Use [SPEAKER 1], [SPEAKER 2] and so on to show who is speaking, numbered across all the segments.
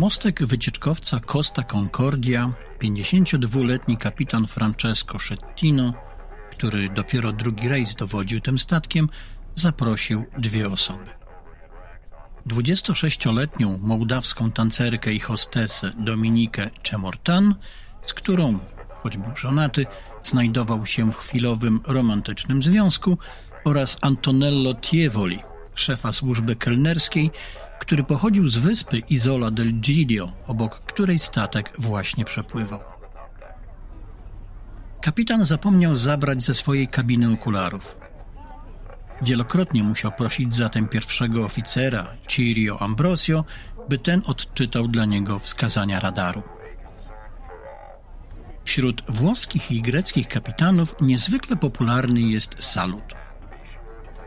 [SPEAKER 1] Mostek wycieczkowca Costa Concordia 52-letni kapitan Francesco Schettino, który dopiero drugi rejs dowodził tym statkiem, zaprosił dwie osoby. 26-letnią mołdawską tancerkę i hostesę Dominikę Czemortan, z którą, choć był żonaty, znajdował się w chwilowym romantycznym związku, oraz Antonello Tievoli, szefa służby kelnerskiej, który pochodził z wyspy Isola del Giglio, obok której statek właśnie przepływał. Kapitan zapomniał zabrać ze swojej kabiny okularów. Wielokrotnie musiał prosić zatem pierwszego oficera, Cirio Ambrosio, by ten odczytał dla niego wskazania radaru. Wśród włoskich i greckich kapitanów niezwykle popularny jest salut.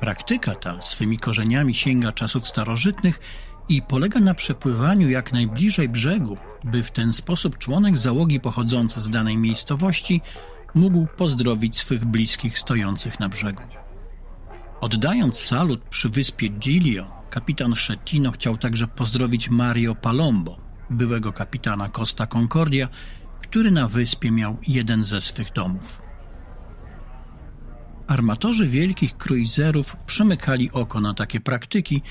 [SPEAKER 1] Praktyka ta swymi korzeniami sięga czasów starożytnych i polega na przepływaniu jak najbliżej brzegu, by w ten sposób członek załogi pochodzący z danej miejscowości mógł pozdrowić swych bliskich stojących na brzegu. Oddając salut przy wyspie Giglio, kapitan Schettino chciał także pozdrowić Mario Palombo, byłego kapitana Costa Concordia, który na wyspie miał jeden ze swych domów. Armatorzy wielkich kruizerów przymykali oko na takie praktyki,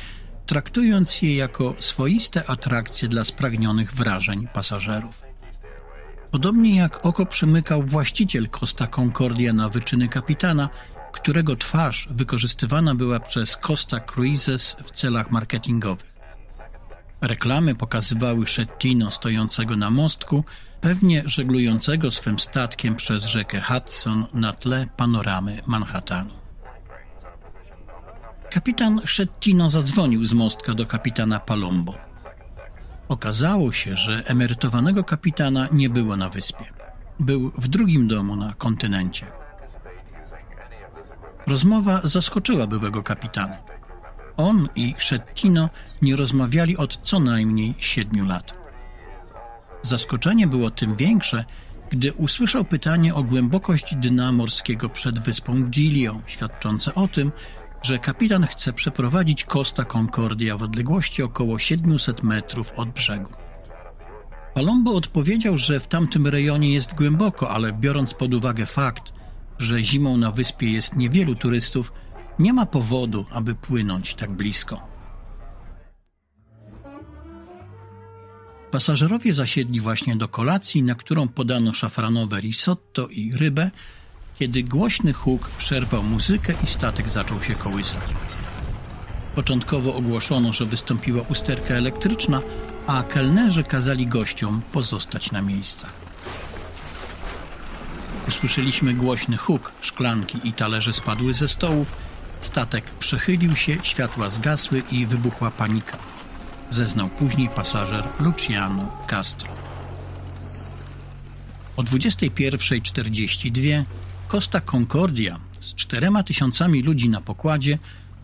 [SPEAKER 1] traktując je jako swoiste atrakcje dla spragnionych wrażeń pasażerów. Podobnie jak oko przymykał właściciel Costa Concordia na wyczyny kapitana, którego twarz wykorzystywana była przez Costa Cruises w celach marketingowych. Reklamy pokazywały Schettino stojącego na mostku, pewnie żeglującego swym statkiem przez rzekę Hudson na tle panoramy Manhattanu. Kapitan Schettino zadzwonił z mostka do kapitana Palombo. Okazało się, że emerytowanego kapitana nie było na wyspie. Był w drugim domu na kontynencie. Rozmowa zaskoczyła byłego kapitana. On i Schettino nie rozmawiali od co najmniej siedmiu lat. Zaskoczenie było tym większe, gdy usłyszał pytanie o głębokość dna morskiego przed wyspą Giglio, świadczące o tym, że kapitan chce przeprowadzić Costa Concordia w odległości około 700 metrów od brzegu. Palombo odpowiedział, że w tamtym rejonie jest głęboko, ale biorąc pod uwagę fakt, że zimą na wyspie jest niewielu turystów, nie ma powodu, aby płynąć tak blisko. Pasażerowie zasiedli właśnie do kolacji, na którą podano szafranowe risotto i rybę, kiedy głośny huk przerwał muzykę i statek zaczął się kołysać. Początkowo ogłoszono, że wystąpiła usterka elektryczna, a kelnerzy kazali gościom pozostać na miejscach. Usłyszeliśmy głośny huk, szklanki i talerze spadły ze stołów, statek przechylił się, światła zgasły i wybuchła panika. Zeznał później pasażer Luciano Castro. O 21.42 Costa Concordia z czterema tysiącami ludzi na pokładzie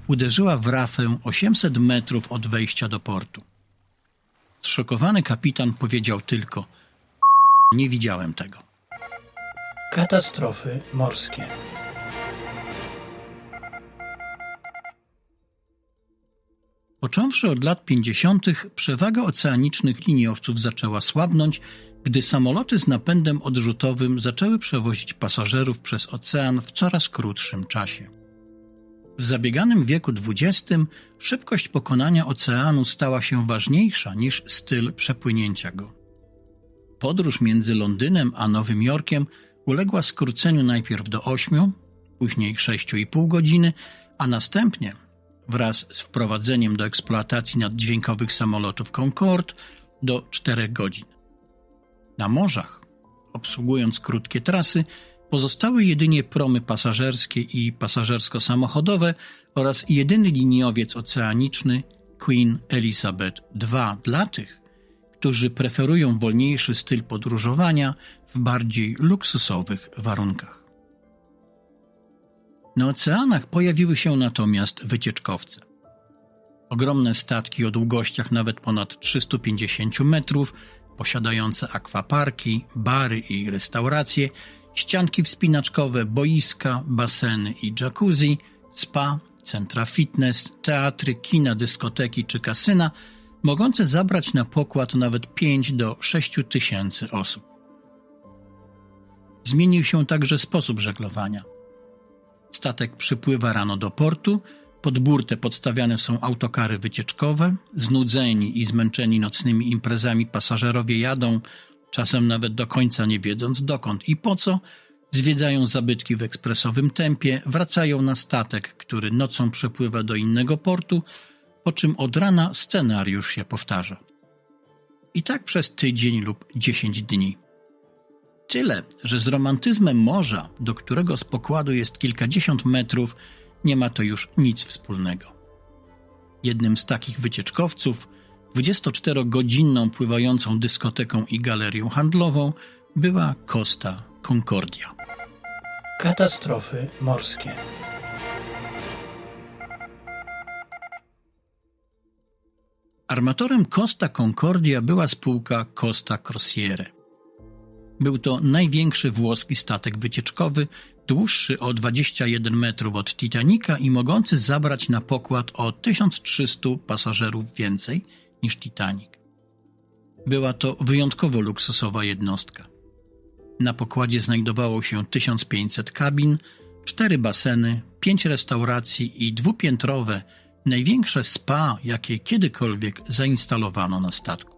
[SPEAKER 1] uderzyła w rafę 800 metrów od wejścia do portu. Zszokowany kapitan powiedział tylko: Nie widziałem tego. Katastrofy morskie. Począwszy od lat 50., przewaga oceanicznych liniowców zaczęła słabnąć, gdy samoloty z napędem odrzutowym zaczęły przewozić pasażerów przez ocean w coraz krótszym czasie. W zabieganym wieku XX szybkość pokonania oceanu stała się ważniejsza niż styl przepłynięcia go. Podróż między Londynem a Nowym Jorkiem uległa skróceniu najpierw do 8, później 6,5 godziny, a następnie wraz z wprowadzeniem do eksploatacji naddźwiękowych samolotów Concorde do 4 godzin. Na morzach, obsługując krótkie trasy, pozostały jedynie promy pasażerskie i pasażersko-samochodowe oraz jedyny liniowiec oceaniczny Queen Elizabeth II dla tych, którzy preferują wolniejszy styl podróżowania w bardziej luksusowych warunkach. Na oceanach pojawiły się natomiast wycieczkowce. Ogromne statki o długościach nawet ponad 350 metrów, posiadające akwaparki, bary i restauracje, ścianki wspinaczkowe, boiska, baseny i jacuzzi, spa, centra fitness, teatry, kina, dyskoteki czy kasyna mogące zabrać na pokład nawet 5 do 6 tysięcy osób. Zmienił się także sposób żeglowania. Statek przypływa rano do portu, pod burtę podstawiane są autokary wycieczkowe, znudzeni i zmęczeni nocnymi imprezami pasażerowie jadą, czasem nawet do końca nie wiedząc dokąd i po co, zwiedzają zabytki w ekspresowym tempie, wracają na statek, który nocą przepływa do innego portu, po czym od rana scenariusz się powtarza. I tak przez tydzień lub dziesięć dni. Tyle, że z romantyzmem morza, do którego z pokładu jest kilkadziesiąt metrów, nie ma to już nic wspólnego. Jednym z takich wycieczkowców, 24-godzinną pływającą dyskoteką i galerią handlową, była Costa Concordia. Katastrofy morskie. Armatorem Costa Concordia była spółka Costa Crociere. Był to największy włoski statek wycieczkowy, dłuższy o 21 metrów od Titanica i mogący zabrać na pokład o 1300 pasażerów więcej niż Titanic. Była to wyjątkowo luksusowa jednostka. Na pokładzie znajdowało się 1500 kabin, cztery baseny, pięć restauracji i dwupiętrowe, największe spa, jakie kiedykolwiek zainstalowano na statku.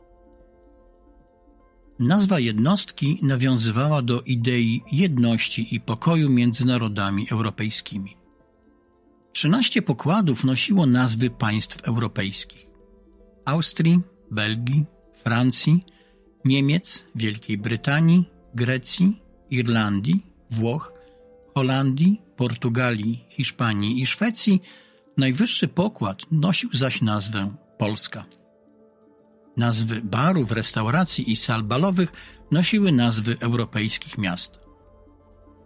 [SPEAKER 1] Nazwa jednostki nawiązywała do idei jedności i pokoju między narodami europejskimi. Trzynaście pokładów nosiło nazwy państw europejskich: Austrii, Belgii, Francji, Niemiec, Wielkiej Brytanii, Grecji, Irlandii, Włoch, Holandii, Portugalii, Hiszpanii i Szwecji. Najwyższy pokład nosił zaś nazwę Polska. Nazwy barów, restauracji i sal balowych nosiły nazwy europejskich miast.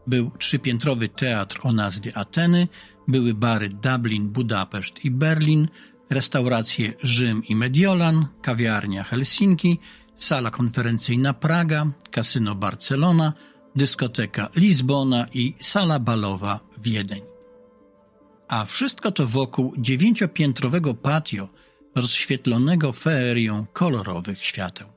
[SPEAKER 1] Był trzypiętrowy teatr o nazwie Ateny, były bary Dublin, Budapeszt i Berlin, restauracje Rzym i Mediolan, kawiarnia Helsinki, sala konferencyjna Praga, kasyno Barcelona, dyskoteka Lizbona i sala balowa Wiedeń. A wszystko to wokół dziewięciopiętrowego patio – rozświetlonego feerią kolorowych świateł.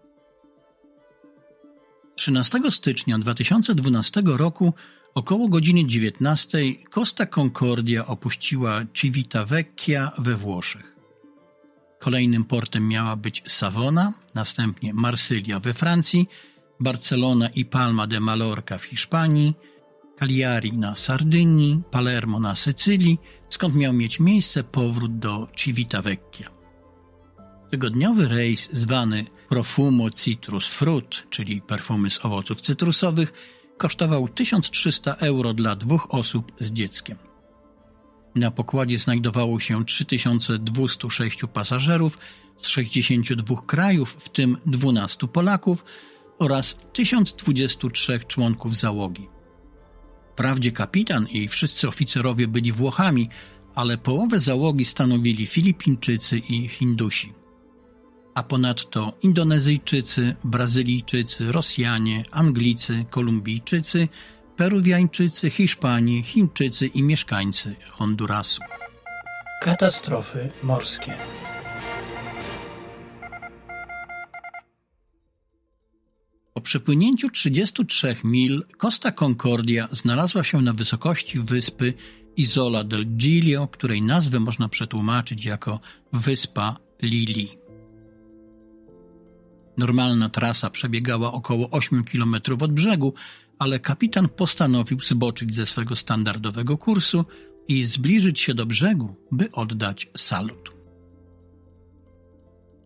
[SPEAKER 1] 13 stycznia 2012 roku około godziny 19 Costa Concordia opuściła Civitavecchia we Włoszech. Kolejnym portem miała być Savona, następnie Marsylia we Francji, Barcelona i Palma de Mallorca w Hiszpanii, Cagliari na Sardynii, Palermo na Sycylii, skąd miał mieć miejsce powrót do Civitavecchia. Tygodniowy rejs zwany Profumo Citrus Fruit, czyli perfumy z owoców cytrusowych, kosztował 1300 euro dla dwóch osób z dzieckiem. Na pokładzie znajdowało się 3206 pasażerów z 62 krajów, w tym 12 Polaków oraz 1023 członków załogi. Wprawdzie kapitan i wszyscy oficerowie byli Włochami, ale połowę załogi stanowili Filipińczycy i Hindusi a ponadto Indonezyjczycy, Brazylijczycy, Rosjanie, Anglicy, Kolumbijczycy, Peruwiańczycy, Hiszpanie, Chińczycy i mieszkańcy Hondurasu. Katastrofy morskie. Po przepłynięciu 33 mil Costa Concordia znalazła się na wysokości wyspy Isola del Giglio, której nazwę można przetłumaczyć jako Wyspa Lili. Normalna trasa przebiegała około 8 km od brzegu, ale kapitan postanowił zboczyć ze swego standardowego kursu i zbliżyć się do brzegu, by oddać salut.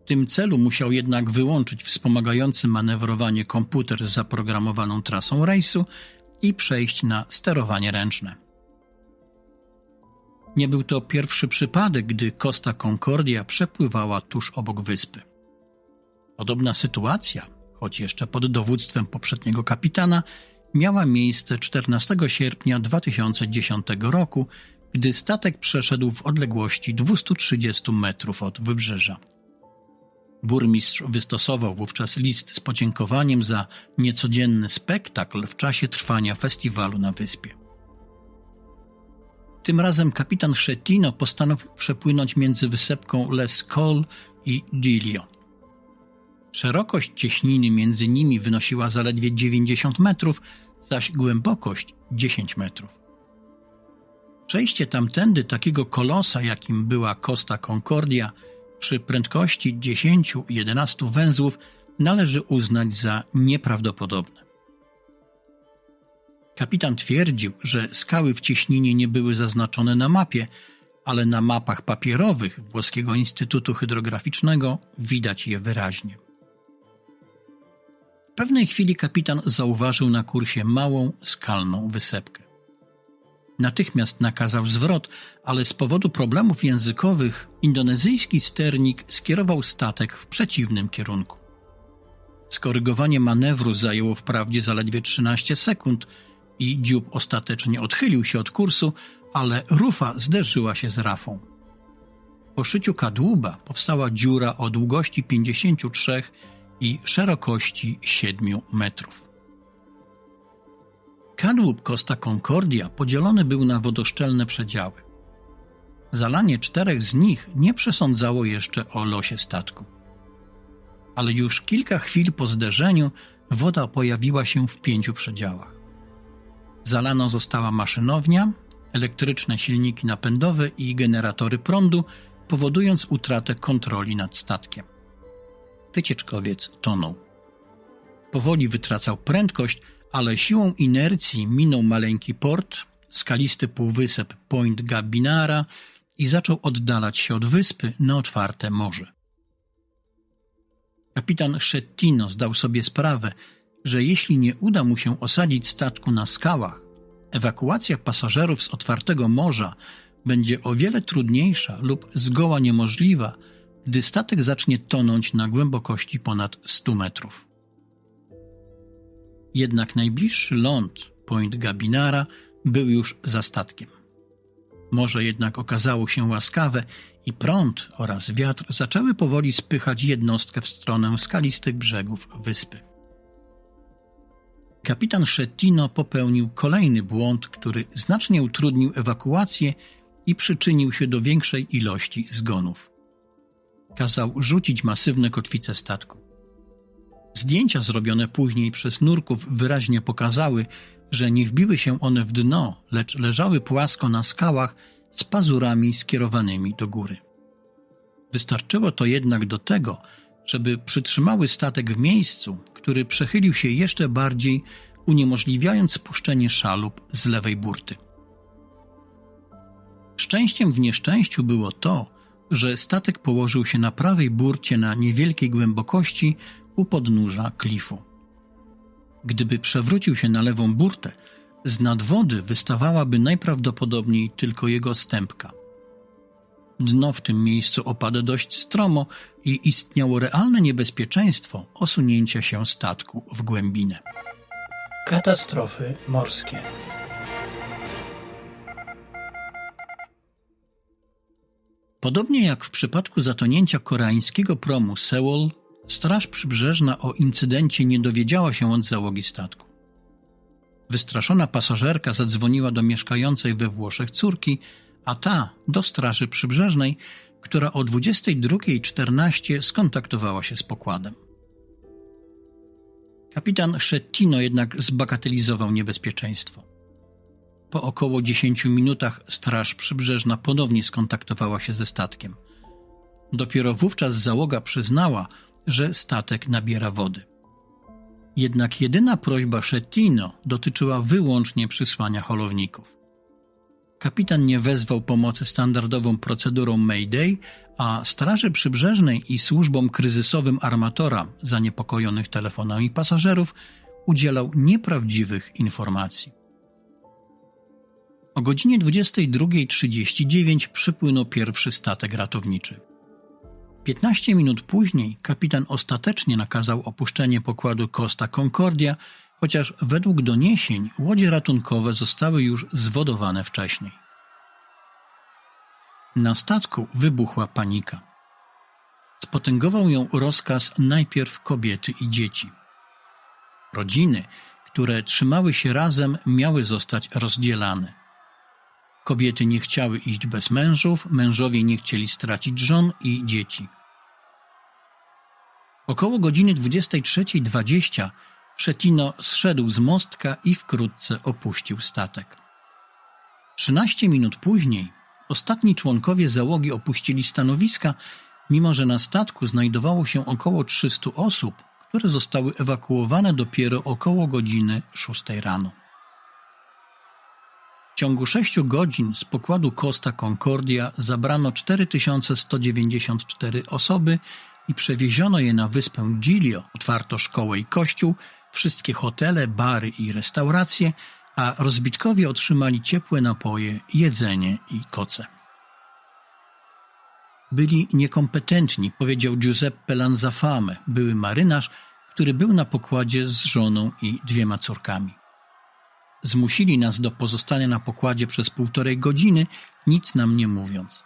[SPEAKER 1] W tym celu musiał jednak wyłączyć wspomagający manewrowanie komputer z zaprogramowaną trasą rejsu i przejść na sterowanie ręczne. Nie był to pierwszy przypadek, gdy Costa Concordia przepływała tuż obok wyspy. Podobna sytuacja, choć jeszcze pod dowództwem poprzedniego kapitana, miała miejsce 14 sierpnia 2010 roku, gdy statek przeszedł w odległości 230 metrów od wybrzeża. Burmistrz wystosował wówczas list z podziękowaniem za niecodzienny spektakl w czasie trwania festiwalu na wyspie. Tym razem kapitan Schettino postanowił przepłynąć między wysepką Les Col i Giglio. Szerokość cieśniny między nimi wynosiła zaledwie 90 metrów, zaś głębokość 10 metrów. Przejście tamtędy takiego kolosa, jakim była Costa Concordia, przy prędkości 10-11 węzłów należy uznać za nieprawdopodobne. Kapitan twierdził, że skały w cieśninie nie były zaznaczone na mapie, ale na mapach papierowych Włoskiego Instytutu Hydrograficznego widać je wyraźnie. W pewnej chwili kapitan zauważył na kursie małą, skalną wysepkę. Natychmiast nakazał zwrot, ale z powodu problemów językowych indonezyjski sternik skierował statek w przeciwnym kierunku. Skorygowanie manewru zajęło wprawdzie zaledwie 13 sekund i dziób ostatecznie odchylił się od kursu, ale rufa zderzyła się z rafą. Po szyciu kadłuba powstała dziura o długości 53 i szerokości 7 metrów. Kadłub Costa Concordia podzielony był na wodoszczelne przedziały. Zalanie czterech z nich nie przesądzało jeszcze o losie statku. Ale już kilka chwil po zderzeniu woda pojawiła się w pięciu przedziałach. Zalano została maszynownia, elektryczne silniki napędowe i generatory prądu, powodując utratę kontroli nad statkiem. Wycieczkowiec tonął. Powoli wytracał prędkość, ale siłą inercji minął maleńki port, skalisty półwysep Point Gabinara i zaczął oddalać się od wyspy na otwarte morze. Kapitan Schettino zdał sobie sprawę, że jeśli nie uda mu się osadzić statku na skałach, ewakuacja pasażerów z otwartego morza będzie o wiele trudniejsza lub zgoła niemożliwa, gdy statek zacznie tonąć na głębokości ponad 100 metrów. Jednak najbliższy ląd, Point Gabinara, był już za statkiem. Morze jednak okazało się łaskawe i prąd oraz wiatr zaczęły powoli spychać jednostkę w stronę skalistych brzegów wyspy. Kapitan Schettino popełnił kolejny błąd, który znacznie utrudnił ewakuację i przyczynił się do większej ilości zgonów. Kazał rzucić masywne kotwice statku. Zdjęcia zrobione później przez nurków wyraźnie pokazały, że nie wbiły się one w dno, lecz leżały płasko na skałach z pazurami skierowanymi do góry. Wystarczyło to jednak do tego, żeby przytrzymały statek w miejscu, który przechylił się jeszcze bardziej, uniemożliwiając spuszczenie szalub z lewej burty. Szczęściem w nieszczęściu było to, że statek położył się na prawej burcie na niewielkiej głębokości u podnóża klifu. Gdyby przewrócił się na lewą burtę, z nad wody wystawałaby najprawdopodobniej tylko jego stępka. Dno w tym miejscu opada dość stromo i istniało realne niebezpieczeństwo osunięcia się statku w głębinę. Katastrofy morskie. Podobnie jak w przypadku zatonięcia koreańskiego promu Seoul, Straż Przybrzeżna o incydencie nie dowiedziała się od załogi statku. Wystraszona pasażerka zadzwoniła do mieszkającej we Włoszech córki, a ta do Straży Przybrzeżnej, która o 22.14 skontaktowała się z pokładem. Kapitan Schettino jednak zbagatelizował niebezpieczeństwo. Po około 10 minutach Straż Przybrzeżna ponownie skontaktowała się ze statkiem. Dopiero wówczas załoga przyznała, że statek nabiera wody. Jednak jedyna prośba Schettino dotyczyła wyłącznie przysłania holowników. Kapitan nie wezwał pomocy standardową procedurą Mayday, a Straży Przybrzeżnej i służbom kryzysowym armatora zaniepokojonych telefonami pasażerów udzielał nieprawdziwych informacji. O godzinie 22.39 przypłynął pierwszy statek ratowniczy. 15 minut później kapitan ostatecznie nakazał opuszczenie pokładu Costa Concordia, chociaż według doniesień łodzie ratunkowe zostały już zwodowane wcześniej. Na statku wybuchła panika. Spotęgował ją rozkaz najpierw kobiety i dzieci. Rodziny, które trzymały się razem, miały zostać rozdzielane. Kobiety nie chciały iść bez mężów, mężowie nie chcieli stracić żon i dzieci. Około godziny 23.20 Szetino zszedł z mostka i wkrótce opuścił statek. 13 minut później ostatni członkowie załogi opuścili stanowiska, mimo że na statku znajdowało się około 300 osób, które zostały ewakuowane dopiero około godziny 6 rano. Ciągu sześciu godzin z pokładu Costa Concordia zabrano 4194 osoby i przewieziono je na wyspę Giglio. Otwarto szkołę i kościół, wszystkie hotele, bary i restauracje, a rozbitkowie otrzymali ciepłe napoje, jedzenie i koce. Byli niekompetentni, powiedział Giuseppe Lanzafame, były marynarz, który był na pokładzie z żoną i dwiema córkami. Zmusili nas do pozostania na pokładzie przez półtorej godziny, nic nam nie mówiąc.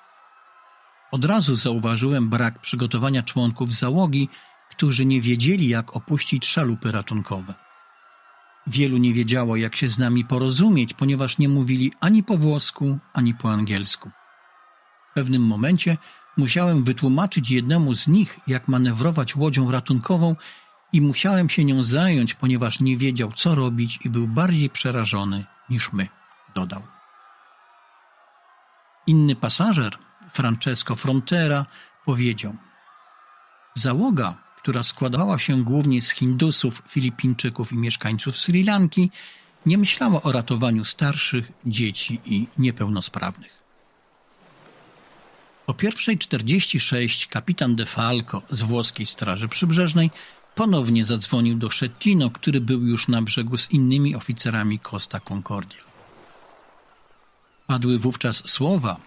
[SPEAKER 1] Od razu zauważyłem brak przygotowania członków załogi, którzy nie wiedzieli, jak opuścić szalupy ratunkowe. Wielu nie wiedziało, jak się z nami porozumieć, ponieważ nie mówili ani po włosku, ani po angielsku. W pewnym momencie musiałem wytłumaczyć jednemu z nich, jak manewrować łodzią ratunkową i musiałem się nią zająć, ponieważ nie wiedział, co robić i był bardziej przerażony niż my, dodał. Inny pasażer, Francesco Frontera, powiedział: Załoga, która składała się głównie z Hindusów, Filipińczyków i mieszkańców Sri Lanki, nie myślała o ratowaniu starszych, dzieci i niepełnosprawnych. O pierwszej 46 kapitan De Falco z włoskiej Straży Przybrzeżnej ponownie zadzwonił do Schettino, który był już na brzegu z innymi oficerami Costa Concordia. Padły wówczas słowa,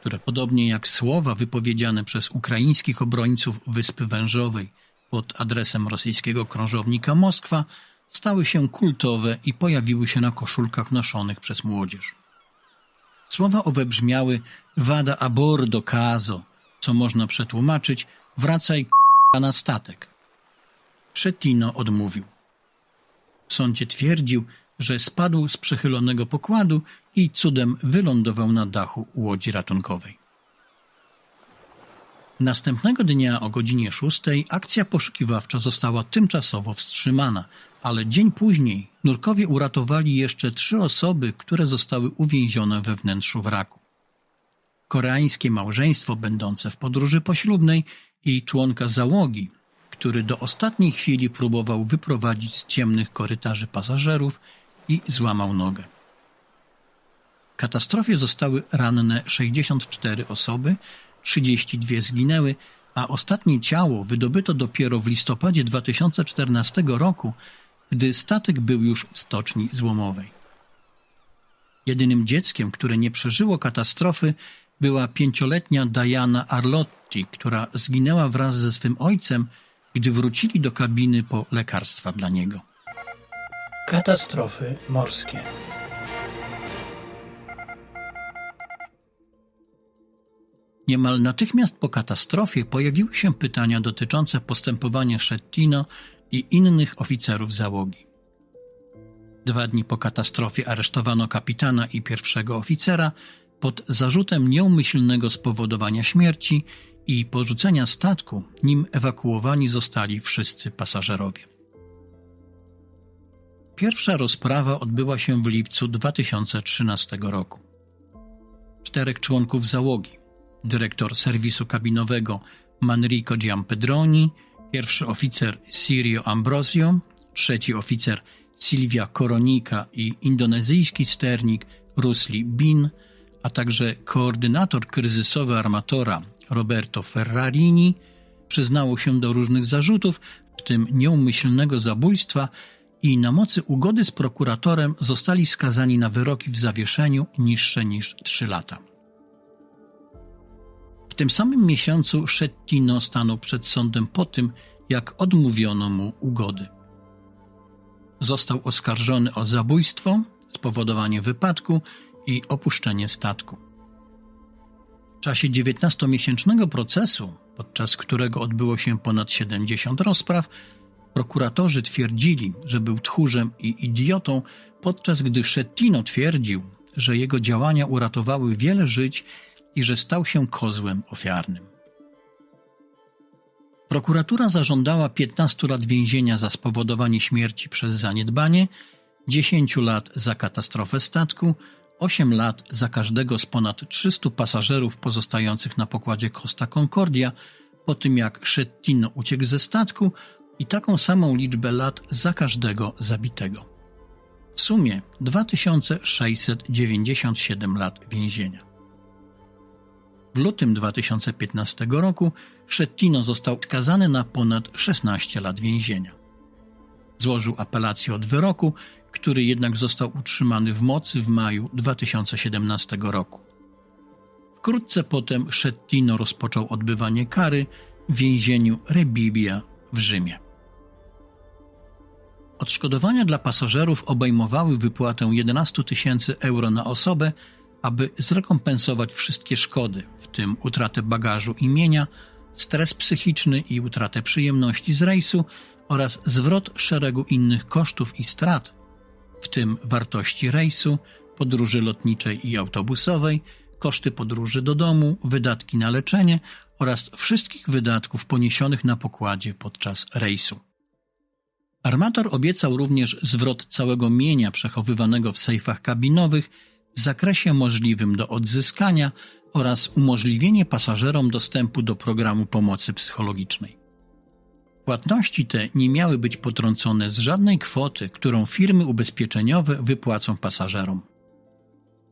[SPEAKER 1] które podobnie jak słowa wypowiedziane przez ukraińskich obrońców Wyspy Wężowej pod adresem rosyjskiego krążownika Moskwa, stały się kultowe i pojawiły się na koszulkach noszonych przez młodzież. Słowa owe brzmiały Wada a bordo caso, co można przetłumaczyć wracaj k***a na statek. Schettino odmówił. W sądzie twierdził, że spadł z przechylonego pokładu i cudem wylądował na dachu łodzi ratunkowej. Następnego dnia o godzinie szóstej akcja poszukiwawcza została tymczasowo wstrzymana, ale dzień później nurkowie uratowali jeszcze trzy osoby, które zostały uwięzione we wnętrzu wraku. Koreańskie małżeństwo będące w podróży poślubnej i członka załogi, który do ostatniej chwili próbował wyprowadzić z ciemnych korytarzy pasażerów i złamał nogę. W katastrofie zostały ranne 64 osoby, 32 zginęły, a ostatnie ciało wydobyto dopiero w listopadzie 2014 roku, gdy statek był już w stoczni złomowej. Jedynym dzieckiem, które nie przeżyło katastrofy, była pięcioletnia Diana Arlotti, która zginęła wraz ze swym ojcem, gdy wrócili do kabiny po lekarstwa dla niego. Katastrofy morskie. Niemal natychmiast po katastrofie pojawiły się pytania dotyczące postępowania Schettino i innych oficerów załogi. Dwa dni po katastrofie aresztowano kapitana i pierwszego oficera pod zarzutem nieumyślnego spowodowania śmierci i porzucenia statku, nim ewakuowani zostali wszyscy pasażerowie. Pierwsza rozprawa odbyła się w lipcu 2013 roku. Czterech członków załogi, dyrektor serwisu kabinowego Manrico Giampedroni, pierwszy oficer Sirio Ambrosio, trzeci oficer Silvia Koronika i indonezyjski sternik Rusli Bin, a także koordynator kryzysowy armatora Roberto Ferrarini przyznało się do różnych zarzutów, w tym nieumyślnego zabójstwa i na mocy ugody z prokuratorem zostali skazani na wyroki w zawieszeniu niższe niż 3 lata. W tym samym miesiącu Schettino stanął przed sądem po tym, jak odmówiono mu ugody. Został oskarżony o zabójstwo, spowodowanie wypadku i opuszczenie statku. W czasie 19-miesięcznego procesu, podczas którego odbyło się ponad 70 rozpraw, prokuratorzy twierdzili, że był tchórzem i idiotą, podczas gdy Schettino twierdził, że jego działania uratowały wiele żyć i że stał się kozłem ofiarnym. Prokuratura zażądała 15 lat więzienia za spowodowanie śmierci przez zaniedbanie, 10 lat za katastrofę statku, 8 lat za każdego z ponad 300 pasażerów pozostających na pokładzie Costa Concordia po tym jak Schettino uciekł ze statku i taką samą liczbę lat za każdego zabitego. W sumie 2697 lat więzienia. W lutym 2015 roku Schettino został skazany na ponad 16 lat więzienia. Złożył apelację od wyroku, który jednak został utrzymany w mocy w maju 2017 roku. Wkrótce potem Schettino rozpoczął odbywanie kary w więzieniu Rebibbia w Rzymie. Odszkodowania dla pasażerów obejmowały wypłatę 11 tysięcy euro na osobę, aby zrekompensować wszystkie szkody, w tym utratę bagażu i mienia, stres psychiczny i utratę przyjemności z rejsu oraz zwrot szeregu innych kosztów i strat, w tym wartości rejsu, podróży lotniczej i autobusowej, koszty podróży do domu, wydatki na leczenie oraz wszystkich wydatków poniesionych na pokładzie podczas rejsu. Armator obiecał również zwrot całego mienia przechowywanego w sejfach kabinowych w zakresie możliwym do odzyskania oraz umożliwienie pasażerom dostępu do programu pomocy psychologicznej. Płatności te nie miały być potrącone z żadnej kwoty, którą firmy ubezpieczeniowe wypłacą pasażerom.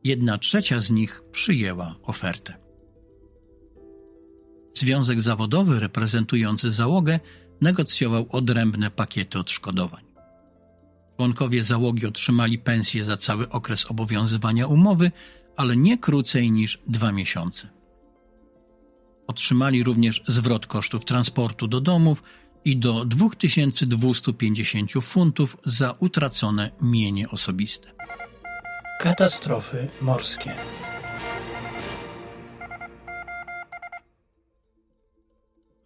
[SPEAKER 1] Jedna trzecia z nich przyjęła ofertę. Związek zawodowy reprezentujący załogę negocjował odrębne pakiety odszkodowań. Członkowie załogi otrzymali pensję za cały okres obowiązywania umowy, ale nie krócej niż dwa miesiące. Otrzymali również zwrot kosztów transportu do domów i do 2250 funtów za utracone mienie osobiste. Katastrofy morskie.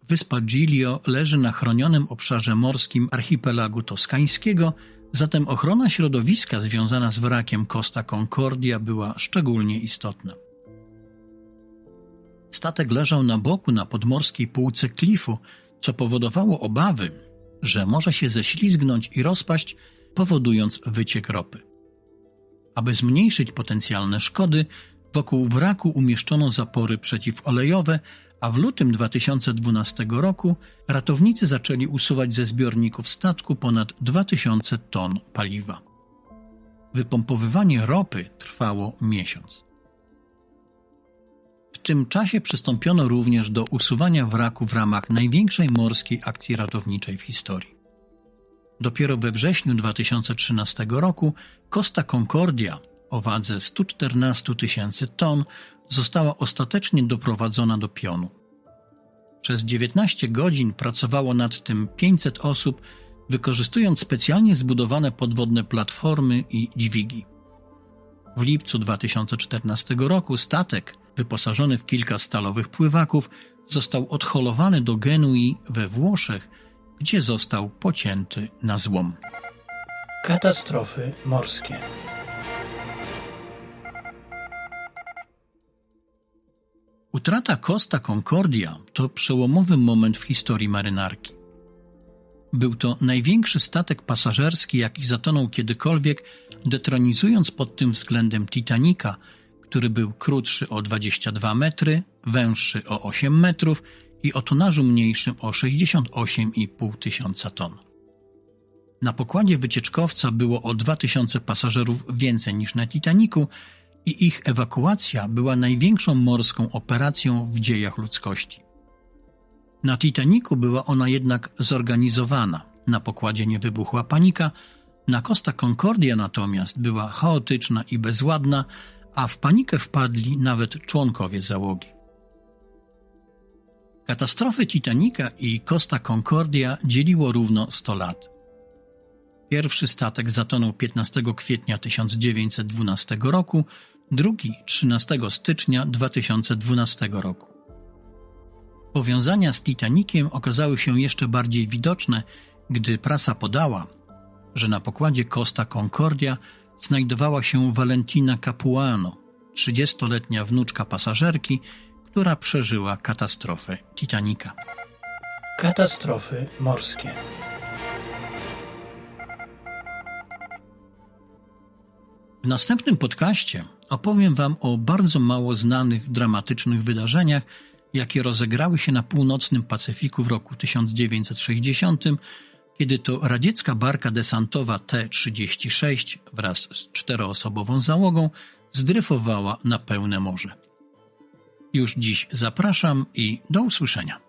[SPEAKER 1] Wyspa Giglio leży na chronionym obszarze morskim archipelagu toskańskiego, zatem ochrona środowiska związana z wrakiem Costa Concordia była szczególnie istotna. Statek leżał na boku na podmorskiej półce klifu, co powodowało obawy, że może się ześlizgnąć i rozpaść, powodując wyciek ropy. Aby zmniejszyć potencjalne szkody, wokół wraku umieszczono zapory przeciwolejowe, a w lutym 2012 roku ratownicy zaczęli usuwać ze zbiorników statku ponad 2000 ton paliwa. Wypompowywanie ropy trwało miesiąc. Tym czasie przystąpiono również do usuwania wraku w ramach największej morskiej akcji ratowniczej w historii. Dopiero we wrześniu 2013 roku Costa Concordia o wadze 114 tysięcy ton została ostatecznie doprowadzona do pionu. Przez 19 godzin pracowało nad tym 500 osób, wykorzystując specjalnie zbudowane podwodne platformy i dźwigi. W lipcu 2014 roku statek, wyposażony w kilka stalowych pływaków, został odholowany do Genui we Włoszech, gdzie został pocięty na złom. Katastrofy morskie. Utrata Costa Concordia to przełomowy moment w historii marynarki. Był to największy statek pasażerski, jaki zatonął kiedykolwiek, detronizując pod tym względem Titanica, który był krótszy o 22 metry, węższy o 8 metrów i o tonażu mniejszym o 68,5 tysiąca ton. Na pokładzie wycieczkowca było o 2000 pasażerów więcej niż na Titaniku, i ich ewakuacja była największą morską operacją w dziejach ludzkości. Na Titaniku była ona jednak zorganizowana, na pokładzie nie wybuchła panika, na Costa Concordia natomiast była chaotyczna i bezładna, a w panikę wpadli nawet członkowie załogi. Katastrofy Titanica i Costa Concordia dzieliło równo 100 lat. Pierwszy statek zatonął 15 kwietnia 1912 roku, drugi 13 stycznia 2012 roku. Powiązania z Titanikiem okazały się jeszcze bardziej widoczne, gdy prasa podała, że na pokładzie Costa Concordia znajdowała się Valentina Capuano, 30-letnia wnuczka pasażerki, która przeżyła katastrofę Titanica. Katastrofy morskie. W następnym podcaście opowiem Wam o bardzo mało znanych, dramatycznych wydarzeniach, jakie rozegrały się na północnym Pacyfiku w roku 1960, kiedy to radziecka barka desantowa T-36 wraz z czteroosobową załogą zdryfowała na pełne morze. Już dziś zapraszam i do usłyszenia.